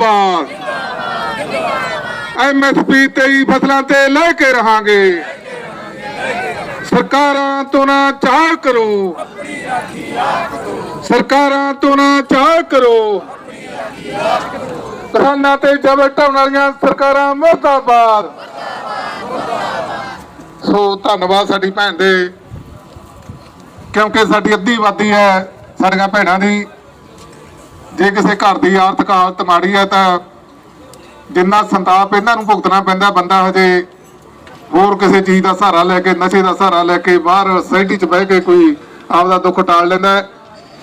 ਜਿੰਦਾਬਾਦ। ਐਮਐਸਪੀ 23 ਫਸਲਾਂ ਤੇ ਲੈ ਕੇ ਰਹਾਂਗੇ। ਸਰਕਾਰਾਂ ਤੋਂ ਨਾ ਚਾਹ ਕਰੋ। ਸਰਕਾਰਾਂ ਤੋਂ ਨਾ ਚਾਹ ਕਰੋ। ਕਿਸਾਨਾਂ ਤੇ ਜਬਰ ਢਾਉਣ ਵਾਲੀਆਂ ਸਰਕਾਰਾਂ ਮੁਰਦਾਬਾਦ। ਸੋ ਧੰਨਵਾਦ ਸਾਡੀ ਭੈਣ ਦੇ। ਕਿਉਂਕਿ ਸਾਡੀ ਅੱਧੀ ਵਾਦੀ ਹੈ, ਸਾਡੀਆਂ ਭੈਣਾਂ ਦੀ। ਜੇ ਕਿਸੇ ਘਰ ਦੀ ਆਰਥਿਕ ਹਾਲਤ ਮਾੜੀ ਹੈ ਤਾਂ ਜਿੰਨਾ ਸੰਤਾਪ ਇਹਨਾਂ ਨੂੰ ਭੁਗਤਣਾ ਪੈਂਦਾ, ਬੰਦਾ ਹਜੇ ਹੋਰ ਕਿਸੇ ਚੀਜ਼ ਦਾ ਸਹਾਰਾ ਲੈ ਕੇ, ਨਸ਼ੇ ਦਾ ਸਹਾਰਾ ਲੈ ਕੇ ਬਾਹਰ ਸੋਸਾਇਟੀ 'ਚ ਬਹਿ ਕੇ ਕੋਈ ਆਪਦਾ ਦੁੱਖ ਟਾਲ ਲੈਂਦਾ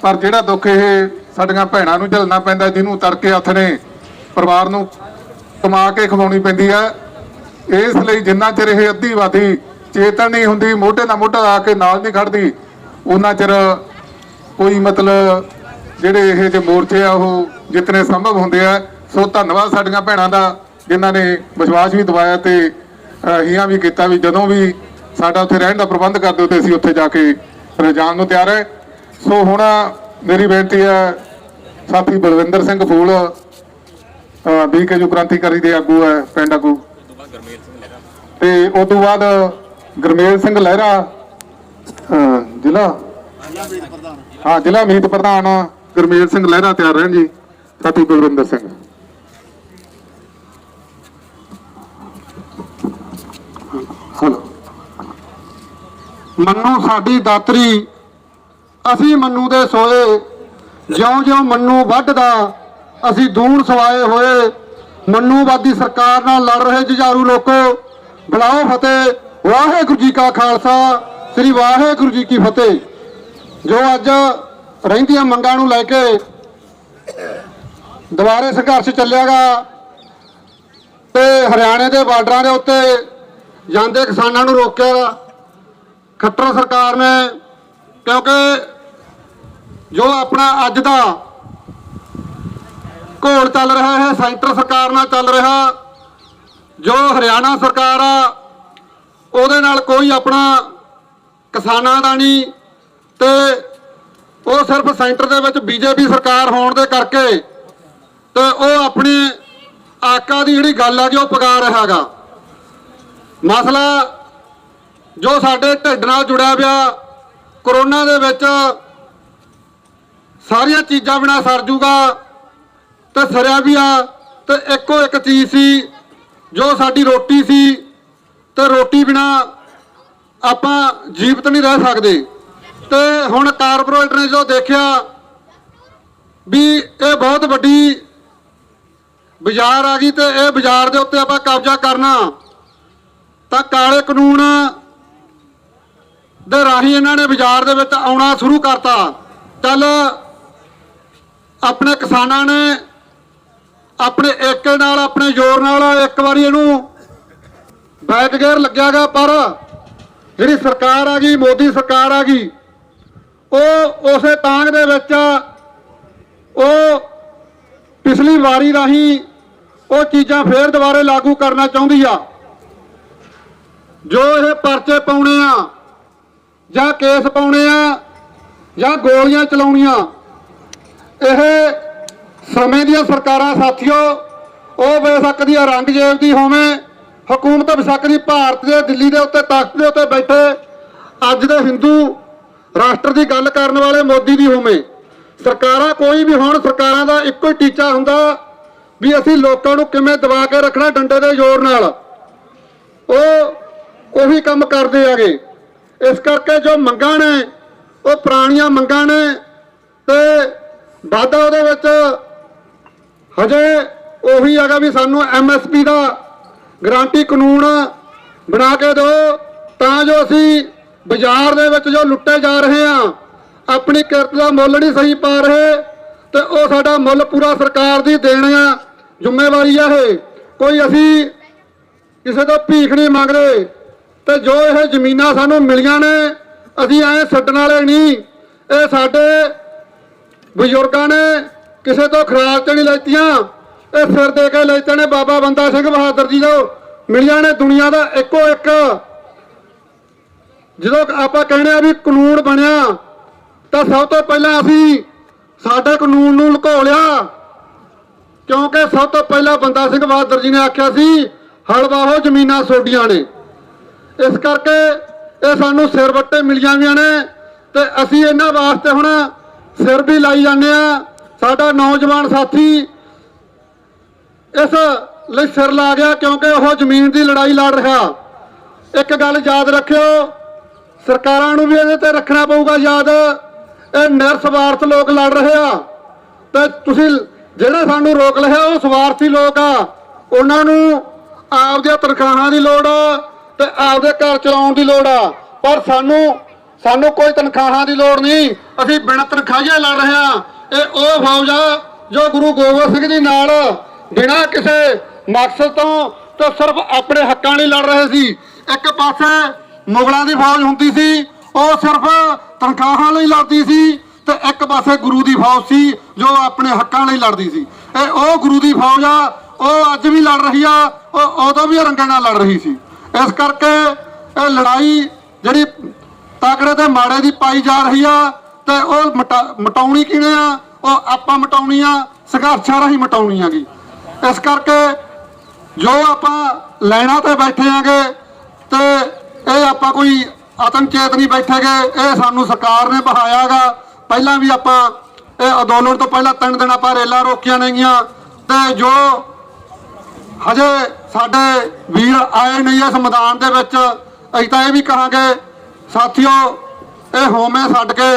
ਪਰ ਜਿਹੜਾ ਦੁੱਖ ਇਹ ਸਾਡੀਆਂ ਭੈਣਾਂ ਨੂੰ ਝੱਲਣਾ ਪੈਂਦਾ, ਜਿਹਨੂੰ ਤੜਕੇ ਹੱਥ ਨੇ ਪਰਿਵਾਰ ਨੂੰ ਕਮਾ ਕੇ ਖਵਾਉਣੀ ਪੈਂਦੀ ਹੈ ਇਸ ਲਈ ਜਿੰਨਾ ਚਿਰ ਇਹ ਅੱਧੀ ਵਾਦੀ ਚੇਤਨ ਨਹੀਂ ਹੁੰਦੀ, ਮੋਢੇ ਨਾਲ ਮੋਢਾ ਆ ਕੇ ਨਾਲ ਨਹੀਂ ਖੜਦੀ, ਉਹਨਾਂ ਚਿਰ ਕੋਈ ਮਤਲਬ ਜਿਹੜੇ ਇਹ ਜੇ ਮੋਰਚੇ ਆ ਉਹ ਜਿਤਨੇ ਸੰਭਵ ਹੁੰਦੇ ਆ ਸੋ ਧੰਨਵਾਦ ਸਾਡੀਆਂ ਭੈਣਾਂ ਦਾ ਜਿਨ੍ਹਾਂ ਨੇ ਵਿਸ਼ਵਾਸ ਵੀ ਦਿਵਾਇਆ ਤੇ ਹੀਆਂ ਵੀ ਕੀਤਾ ਵੀ ਜਦੋਂ ਵੀ ਸਾਡਾ ਉੱਥੇ ਰਹਿਣ ਦਾ ਪ੍ਰਬੰਧ ਕਰ ਦਿਓ ਤੇ ਅਸੀਂ ਉੱਥੇ ਜਾ ਕੇ ਜਾਣ ਨੂੰ ਤਿਆਰ ਹੈ। ਸੋ ਹੁਣ ਮੇਰੀ ਬੇਨਤੀ ਹੈ ਸਾਥੀ ਬਲਵਿੰਦਰ ਸਿੰਘ ਫੂਲ ਬੀਕੇ ਜੋ ਕ੍ਰਾਂਤੀਕਾਰੀ ਦੇ ਆਗੂ ਹੈ ਪਿੰਡ ਆਗੂ। ਤੇ ਉਸ ਤੋਂ ਬਾਅਦ ਗਰਮੇਲ ਸਿੰਘ ਲਹਿਰਾ ਜ਼ਿਲ੍ਹਾ? ਹਾਂ ਜ਼ਿਲ੍ਹਾ ਮੀਤ ਪ੍ਰਧਾਨ। ਗਰਮੇਲ ਸਿੰਘ ਲਹਿਰਾ ਤਿਆਰ ਰਹਿਣ ਜੀ। ਸਾਥੀ ਬਲਵਿੰਦਰ ਸਿੰਘ। ਮੰਨੂ ਸਾਡੀ ਦਾਤਰੀ, ਅਸੀਂ ਮੰਨੂ ਦੇ ਸੋਏ। ਜਿਉਂ-ਜਿਉਂ ਮੰਨੂ ਵੱਢਦਾ, ਅਸੀਂ ਦੂਣ ਸਵਾਏ ਹੋਏ। ਮੰਨੂਵਾਦੀ ਸਰਕਾਰ ਨਾਲ ਲੜ ਰਹੇ ਜੁਝਾਰੂ ਲੋਕੋ, ਬੁਲਾਓ ਫਤਿਹ। ਵਾਹਿਗੁਰੂ ਜੀ ਕਾ ਖਾਲਸਾ, ਸ੍ਰੀ ਵਾਹਿਗੁਰੂ ਜੀ ਕੀ ਫਤਿਹ। ਜੋ ਅੱਜ ਰਹਿੰਦੀਆਂ ਮੰਗਾਂ ਨੂੰ ਲੈ ਕੇ ਦੁਬਾਰੇ ਸੰਘਰਸ਼ ਚੱਲਿਆਗਾ ਤੇ ਹਰਿਆਣੇ ਦੇ ਬਾਰਡਰਾਂ ਦੇ ਉੱਤੇ ਜਾਂਦੇ ਕਿਸਾਨਾਂ ਨੂੰ ਰੋਕਿਆ। ਖੱਟਰ ਸਰਕਾਰ ਨੇ, ਕਿਉਂਕਿ ਜੋ ਆਪਣਾ ਅੱਜ ਦਾ ਘੋਲ ਚੱਲ ਰਿਹਾ ਹੈ, ਸੈਂਟਰ ਸਰਕਾਰ ਨਾਲ ਚੱਲ ਰਿਹਾ, ਜੋ ਹਰਿਆਣਾ ਸਰਕਾਰ ਆ, ਉਹਦੇ ਨਾਲ ਕੋਈ ਆਪਣਾ ਕਿਸਾਨਾਂ ਦਾ ਨਹੀਂ ਤੇ ਉਹ ਸਿਰਫ ਸੈਂਟਰ ਦੇ ਵਿੱਚ ਬੀਜੇਪੀ ਸਰਕਾਰ ਹੋਣ ਦੇ ਕਰਕੇ ਤੇ ਉਹ ਆਪਣੀ ਆਕਾ ਦੀ ਜਿਹੜੀ ਗੱਲ ਆ ਜੀ, ਉਹ ਪਗਾ ਰਿਹਾ ਹੈਗਾ। ਮਸਲਾ ਜੋ ਸਾਡੇ ਢਿੱਡ ਨਾਲ ਜੁੜਿਆ ਪਿਆ, ਕਰੋਨਾ ਦੇ ਵਿੱਚ ਸਾਰੀਆਂ ਚੀਜ਼ਾਂ ਬਿਨਾ ਸਰ ਜੂਗਾ ਤੇ ਸਰਿਆ ਵੀ ਆ ਤੇ ਇੱਕੋ ਇੱਕ ਚੀਜ਼ ਸੀ, ਜੋ ਸਾਡੀ ਰੋਟੀ ਸੀ ਤੇ ਰੋਟੀ ਬਿਨਾ ਆਪਾਂ ਜੀਵਤ ਨਹੀਂ ਰਹਿ ਸਕਦੇ। ਤੇ ਹੁਣ ਕਾਰਪੋਰੇਟ ਨੇ ਜੋ ਦੇਖਿਆ ਵੀ ਇਹ ਬਹੁਤ ਵੱਡੀ ਬਾਜ਼ਾਰ ਆ ਗਈ ਤੇ ਇਹ ਬਾਜ਼ਾਰ ਦੇ ਉੱਤੇ ਆਪਾਂ ਕਬਜ਼ਾ ਕਰਨਾ, ਤਾਂ ਕਾਲੇ ਕਾਨੂੰਨ ਦੇ ਰਾਹੀਂ ਇਹਨਾਂ ਨੇ ਬਾਜ਼ਾਰ ਦੇ ਵਿੱਚ ਆਉਣਾ ਸ਼ੁਰੂ ਕਰਤਾ। ਚੱਲ ਆਪਣੇ ਕਿਸਾਨਾਂ ਨੇ ਆਪਣੇ ਏਕੇ ਨਾਲ, ਆਪਣੇ ਜ਼ੋਰ ਨਾਲ ਇੱਕ ਵਾਰੀ ਇਹਨੂੰ ਬੈਕ ਗੇਅਰ ਲੱਗਿਆਗਾ, ਪਰ ਜਿਹੜੀ ਸਰਕਾਰ ਆ ਗਈ, ਮੋਦੀ ਸਰਕਾਰ ਆ ਗਈ ਉਹ ਉਸੇ ਤਾਂਗ ਦੇ ਵਿੱਚ ਉਹ ਪਿਛਲੀ ਵਾਰੀ ਰਾਹੀਂ ਉਹ ਚੀਜ਼ਾਂ ਫੇਰ ਦੁਬਾਰੇ ਲਾਗੂ ਕਰਨਾ ਚਾਹੁੰਦੀ ਆ। ਜੋ ਇਹ ਪਰਚੇ ਪਾਉਣੇ ਆ, ਜਾਂ ਕੇਸ ਪਾਉਣੇ ਆ, ਜਾਂ ਗੋਲੀਆਂ ਚਲਾਉਣੀਆਂ, ਇਹ ਸਮੇਂ ਦੀਆਂ ਸਰਕਾਰਾਂ ਸਾਥੀਓ, ਉਹ ਬੇਸ਼ੱਕ ਆ ਰੰਗਜ਼ੇਬ ਦੀ ਹੋਵੇ, ਹਕੂਮਤ ਬੇਸ਼ੱਕ ਦੀ ਭਾਰਤ ਦੇ, ਦਿੱਲੀ ਦੇ ਉੱਤੇ, ਤਖਤ ਦੇ ਉੱਤੇ ਬੈਠੇ, ਅੱਜ ਦੇ ਹਿੰਦੂ ਰਾਸ਼ਟਰ ਦੀ ਗੱਲ ਕਰਨ ਵਾਲੇ ਮੋਦੀ ਦੀ ਹੋਵੇ। ਸਰਕਾਰਾਂ ਕੋਈ ਵੀ ਹੋਣ, ਸਰਕਾਰਾਂ ਦਾ ਇੱਕੋ ਹੀ ਟੀਚਾ ਹੁੰਦਾ ਵੀ ਅਸੀਂ ਲੋਕਾਂ ਨੂੰ ਕਿਵੇਂ ਦਬਾ ਕੇ ਰੱਖਣਾ ਡੰਡੇ ਦੇ ਜ਼ੋਰ ਨਾਲ। ਉਹ ਉਹੀ ਕੰਮ ਕਰਦੇ ਆਗੇ ਇਸ ਕਰਕੇ ਜੋ ਮੰਗਾਂ ਨੇ, ਉਹ ਪੁਰਾਣੀਆਂ ਮੰਗਾਂ ਨੇ ਤੇ ਵਾਧਾ ਉਹਦੇ ਵਿੱਚ ਹਜੇ ਉਹੀ ਹੈਗਾ ਵੀ ਸਾਨੂੰ ਐਮਐਸਪੀ ਦਾ ਗਾਰੰਟੀ ਕਾਨੂੰਨ ਬਣਾ ਕੇ ਦਿਓ, ਤਾਂ ਜੋ ਅਸੀਂ ਬਾਜ਼ਾਰ ਦੇ ਵਿੱਚ ਜੋ ਲੁੱਟੇ ਜਾ ਰਹੇ ਆ, ਆਪਣੀ ਕਿਰਤ ਦਾ ਮੁੱਲ ਨਹੀਂ ਸਹੀ ਪਾ ਰਹੇ, ਤੇ ਉਹ ਸਾਡਾ ਮੁੱਲ ਪੂਰਾ ਸਰਕਾਰ ਦੀ ਦੇਣ ਆ। ਜ਼ਿੰਮੇਵਾਰੀ ਆ ਇਹ। ਕੋਈ ਅਸੀਂ ਕਿਸੇ ਤੋਂ ਭੀਖ ਨਹੀਂ ਮੰਗਦੇ, ਤੇ ਜੋ ਇਹ ਜ਼ਮੀਨਾਂ ਸਾਨੂੰ ਮਿਲੀਆਂ ਨੇ, ਅਸੀਂ ਐ ਛੱਡਣ ਵਾਲੇ ਨਹੀਂ। ਇਹ ਸਾਡੇ ਬਜ਼ੁਰਗਾਂ ਨੇ ਕਿਸੇ ਤੋਂ ਖਰਾਬ ਤੇ ਨਹੀਂ ਲੈਤੀਆਂ। ਇਹ ਸਿਰ ਦੇ ਕੇ ਲੈਤੇ ਨੇ ਬਾਬਾ ਬੰਦਾ ਸਿੰਘ ਬਹਾਦਰ ਜੀ ਤੋਂ। ਮਿਲੀਆਂ ਨੇ ਦੁਨੀਆ ਦਾ ਇੱਕੋ ਇੱਕ। ਜਦੋਂ ਆਪਾਂ ਕਹਿੰਦੇ ਆ ਵੀ ਕਾਨੂੰਨ ਬਣਿਆ, ਤਾਂ ਸਭ ਤੋਂ ਪਹਿਲਾਂ ਅਸੀਂ ਸਾਡੇ ਕਾਨੂੰਨ ਨੂੰ ਲੁਕੋ ਲਿਆ। ਕਿਉਂਕਿ ਸਭ ਤੋਂ ਪਹਿਲਾਂ ਬੰਦਾ ਸਿੰਘ ਬਹਾਦਰ ਜੀ ਨੇ ਆਖਿਆ ਸੀ ਹਲ ਵਾਹੋ ਜ਼ਮੀਨਾਂ ਸੋਡੀਆਂ ਨੇ। ਇਸ ਕਰਕੇ ਇਹ ਸਾਨੂੰ ਸਿਰ ਵੱਟੇ ਮਿਲੀਆਂ ਜਾਂਦੀਆਂ ਨੇ ਤੇ ਅਸੀਂ ਇਹਨਾਂ ਵਾਸਤੇ ਹੁਣ ਸਿਰ ਵੀ ਲਾਈ ਜਾਂਦੇ ਆ। ਸਾਡਾ ਨੌਜਵਾਨ ਸਾਥੀ ਇਸ ਲਈ ਸਿਰ ਲਾ ਗਿਆ ਕਿਉਂਕਿ ਉਹ ਜ਼ਮੀਨ ਦੀ ਲੜਾਈ ਲੜ ਰਿਹਾ। ਇੱਕ ਗੱਲ ਯਾਦ ਰੱਖਿਓ ਸਰਕਾਰਾਂ ਨੂੰ ਵੀ ਇਹਦੇ ਤੇ ਰੱਖਣਾ ਪਊਗਾ ਯਾਦ। ਇਹ ਨਿਰਸਵਾਰਥ ਲੋਕ ਲੜ ਰਹੇ ਆ। ਤੇ ਤੁਸੀਂ ਜਿਹੜੇ ਸਾਨੂੰ ਰੋਕ ਲਿਆ ਉਹ ਸਵਾਰਥੀ ਲੋਕ ਆ। ਉਹਨਾਂ ਨੂੰ ਆਪਦੀਆਂ ਤਨਖਾਹਾਂ ਦੀ ਲੋੜ ਆ ਤੇ ਆਪਦੇ ਘਰ ਚਲਾਉਣ ਦੀ ਲੋੜ ਆ। ਪਰ ਸਾਨੂੰ ਸਾਨੂੰ ਕੋਈ ਤਨਖਾਹਾਂ ਦੀ ਲੋੜ ਨਹੀਂ। ਅਸੀਂ ਬਿਨਾਂ ਤਨਖਾਹੀਆਂ ਲੜ ਰਹੇ ਆ। ਇਹ ਉਹ ਫੌਜ ਆ ਜੋ ਗੁਰੂ ਗੋਬਿੰਦ ਸਿੰਘ ਜੀ ਨਾਲ ਬਿਨਾਂ ਕਿਸੇ ਮਕਸਦ ਤੋਂ ਤੇ ਸਿਰਫ ਆਪਣੇ ਹੱਕਾਂ ਲਈ ਲੜ ਰਹੇ ਸੀ। ਇੱਕ ਪਾਸੇ ਮੁਗਲਾਂ ਦੀ ਫੌਜ ਹੁੰਦੀ ਸੀ, ਉਹ ਸਿਰਫ ਤਨਖਾਹਾਂ ਲਈ ਲੜਦੀ ਸੀ ਤੇ ਇੱਕ ਪਾਸੇ ਗੁਰੂ ਦੀ ਫੌਜ ਸੀ ਜੋ ਆਪਣੇ ਹੱਕਾਂ ਲਈ ਲੜਦੀ ਸੀ। ਇਹ ਉਹ ਗੁਰੂ ਦੀ ਫੌਜ ਆ, ਉਹ ਅੱਜ ਵੀ ਲੜ ਰਹੀ ਆ, ਉਹ ਉਦੋਂ ਵੀ ਰੰਗਾਂ ਨਾਲ ਲੜ ਰਹੀ ਸੀ। ਇਸ ਕਰਕੇ ਇਹ ਲੜਾਈ ਜਿਹੜੀ ਤਾਕੜੇ ਤੇ ਮਾੜੇ ਦੀ ਪਾਈ ਜਾ ਰਹੀ ਆ ਤੇ ਉਹ ਮਟਾ- ਮਟਾਉਣੀ ਕਿਵੇਂ ਆ? ਉਹ ਆਪਾਂ ਮਟਾਉਣੀ ਆ, ਸੰਘਰਸ਼ਾਂ ਰਾਹੀਂ ਮਟਾਉਣੀ ਆਗੀ ਇਸ ਕਰਕੇ ਜੋ ਆਪਾਂ ਲੈਣਾ ਤੇ ਬੈਠੇ ਆਂਗੇ ਤੇ ਇਹ ਆਪਾਂ ਕੋਈ ਆਤਮ ਚੇਤ ਨਹੀਂ ਬੈਠੇਗੇ, ਇਹ ਸਾਨੂੰ ਸਰਕਾਰ ਨੇ ਬਹਾਇਆਗਾ। ਪਹਿਲਾਂ ਵੀ ਆਪਾਂ ਇਹ ਅੰਦੋਲਨ ਤੋਂ ਪਹਿਲਾਂ ਤਿੰਨ ਦਿਨ ਆਪਾਂ ਰੇਲਾਂ ਰੋਕੀਆਂ ਨੇਗੀਆਂ ਤੇ ਜੋ ਹਜੇ ਸਾਡੇ ਵੀਰ ਆਏ ਨਹੀਂ ਇਸ ਮੈਦਾਨ ਦੇ ਵਿੱਚ, ਅਸੀਂ ਤਾਂ ਇਹ ਵੀ ਕਹਾਂਗੇ, ਸਾਥੀਓ, ਇਹ ਹੋਮੇ ਛੱਡ ਕੇ,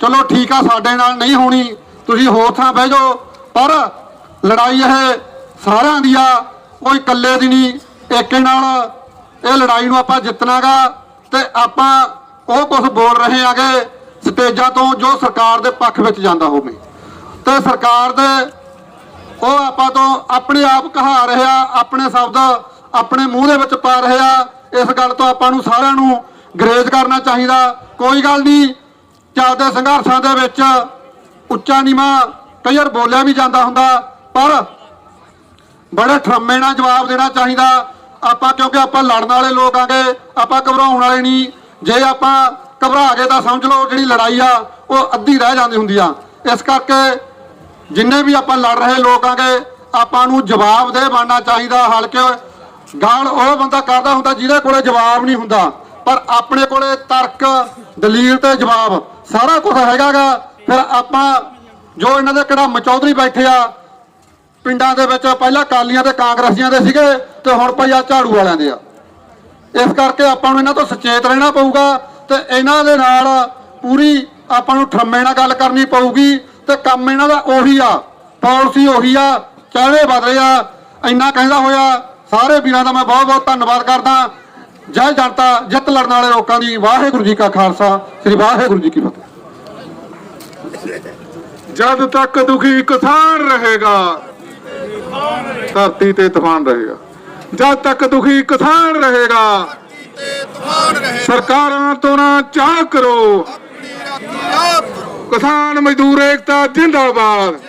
ਚਲੋ ਠੀਕ ਆ, ਸਾਡੇ ਨਾਲ ਨਹੀਂ ਹੋਣੀ, ਤੁਸੀਂ ਹੋਰ ਥਾਂ ਬਹਿ ਜਾਓ, ਪਰ ਲੜਾਈ ਇਹ ਸਾਰਿਆਂ ਦੀ ਆ, ਕੋਈ ਇਕੱਲੇ ਦੀ ਨਹੀਂ ਏਕੇ ਨਾਲ ਇਹ ਲੜਾਈ ਨੂੰ ਆਪਾਂ ਜਿੱਤਣਾਗਾ ਤੇ ਆਪਾਂ ਉਹ ਕੁਝ ਬੋਲ ਰਹੇ ਆਗੇ ਸਟੇਜਾਂ ਤੋਂ ਜੋ ਸਰਕਾਰ ਦੇ ਪੱਖ ਵਿੱਚ ਜਾਂਦਾ ਹੋਵੇ। ਤੇ ਸਰਕਾਰ ਦੇ ਉਹ ਆਪਾਂ ਤੋਂ ਆਪਣੇ ਆਪ ਕਹਾ ਰਹੇ ਆ ਆਪਣੇ ਸ਼ਬਦ ਆਪਣੇ ਮੂੰਹ ਦੇ ਵਿੱਚ ਪਾ ਰਹੇ ਆ ਇਸ ਗੱਲ ਤੋਂ ਆਪਾਂ ਨੂੰ ਸਾਰਿਆਂ ਨੂੰ ਗਰੇਜ ਕਰਨਾ ਚਾਹੀਦਾ। ਕੋਈ ਗੱਲ ਨਹੀਂ, ਚੱਲਦੇ ਸੰਘਰਸ਼ਾਂ ਦੇ ਵਿੱਚ ਉੱਚਾ ਨੀਵਾਂ ਕਈ ਵਾਰ ਬੋਲਿਆ ਵੀ ਜਾਂਦਾ ਹੁੰਦਾ, ਪਰ ਬੜੇ ਠਰਮੇ ਨਾਲ ਜਵਾਬ ਦੇਣਾ ਚਾਹੀਦਾ। ਆਪਾਂ ਕਿਉਂਕਿ ਆਪਾਂ ਲੜਨ ਵਾਲੇ ਲੋਕ ਆਂਗੇ, ਆਪਾਂ ਘਬਰਾਉਣ ਵਾਲੇ ਨਹੀਂ। ਜੇ ਆਪਾਂ ਘਬਰਾ ਗਏ ਤਾਂ ਸਮਝ ਲਓ ਜਿਹੜੀ ਲੜਾਈ ਆ, ਉਹ ਅੱਧੀ ਰਹਿ ਜਾਂਦੀ ਹੁੰਦੀ ਆ। ਇਸ ਕਰਕੇ ਜਿੰਨੇ ਵੀ ਆਪਾਂ ਲੜ ਰਹੇ ਲੋਕ ਆਂਗੇ, ਆਪਾਂ ਨੂੰ ਜਵਾਬ ਦੇ ਬਣਨਾ ਚਾਹੀਦਾ, ਹਲਕੇ ਗਾਲ ਉਹ ਬੰਦਾ ਕਰਦਾ ਹੁੰਦਾ ਜਿਹਦੇ ਕੋਲੇ ਜਵਾਬ ਨਹੀਂ ਹੁੰਦਾ। ਪਰ ਆਪਣੇ ਕੋਲੇ ਤਰਕ, ਦਲੀਲ ਤੇ ਜਵਾਬ ਸਾਰਾ ਕੁਝ ਹੈਗਾਗਾ। ਫਿਰ ਆਪਾਂ ਜੋ ਇਹਨਾਂ ਦੇ ਕਿਹੜਾ ਮਚੌਧਰੀ ਬੈਠੇ ਆ ਪਿੰਡਾਂ ਦੇ ਵਿੱਚ ਪਹਿਲਾਂ ਕਾਲੀਆਂ ਤੇ ਕਾਂਗਰਸੀਆਂ ਦੇ ਸੀਗੇ ਤੇ ਹੁਣ ਭਾਈ ਆ ਝਾੜੂ ਵਾਲਿਆਂ ਦੇ ਆ। ਇਸ ਕਰਕੇ ਆਪਾਂ ਨੂੰ ਇਹਨਾਂ ਤੋਂ ਸੁਚੇਤ ਰਹਿਣਾ ਪਊਗਾ ਤੇ ਇਹਨਾਂ ਦੇ ਨਾਲ ਪੂਰੀ ਆਪਾਂ ਨੂੰ ਠਰਮੇ ਨਾਲ ਗੱਲ ਕਰਨੀ ਪਊਗੀ ਤੇ ਕੰਮ ਇਹਨਾਂ ਦਾ ਉਹੀ ਆ, ਪਾਲਿਸੀ ਉਹੀ ਆ, ਚਾਹੇ ਬਦਲੇ ਆ, ਇੰਨਾ ਕਹਿੰਦਾ ਹੋਇਆ, ਸਾਰੇ ਵੀਰਾਂ ਦਾ ਮੈਂ ਬਹੁਤ ਬਹੁਤ ਧੰਨਵਾਦ ਕਰਦਾ। ਜੈ ਜਨਤਾ, ਜਿੱਤ ਲੜਨ ਵਾਲੇ ਲੋਕਾਂ ਦੀ ਵਾਹਿਗੁਰੂ ਜੀ ਕਾ ਖਾਲਸਾ, ਸ੍ਰੀ ਵਾਹਿਗੁਰੂ ਜੀ ਕੀ ਫਤਿਹ। ਜਦ ਤੱਕ ਦੁਖੀ ਕਿਸਾਨ ਰਹੇਗਾ ਧਰਤੀ ਤੇ ਤੂਫਾਨ ਰਹੇਗਾ। ਜਦ ਤੱਕ ਦੁਖੀ ਕਿਸਾਨ ਰਹੇਗਾ, ਸਰਕਾਰਾਂ ਤੋਂ ਨਾ ਚਾਹ ਕਰੋ। ਕਿਸਾਨ ਮਜ਼ਦੂਰ ਏਕਤਾ ਜਿੰਦਾਬਾਦ।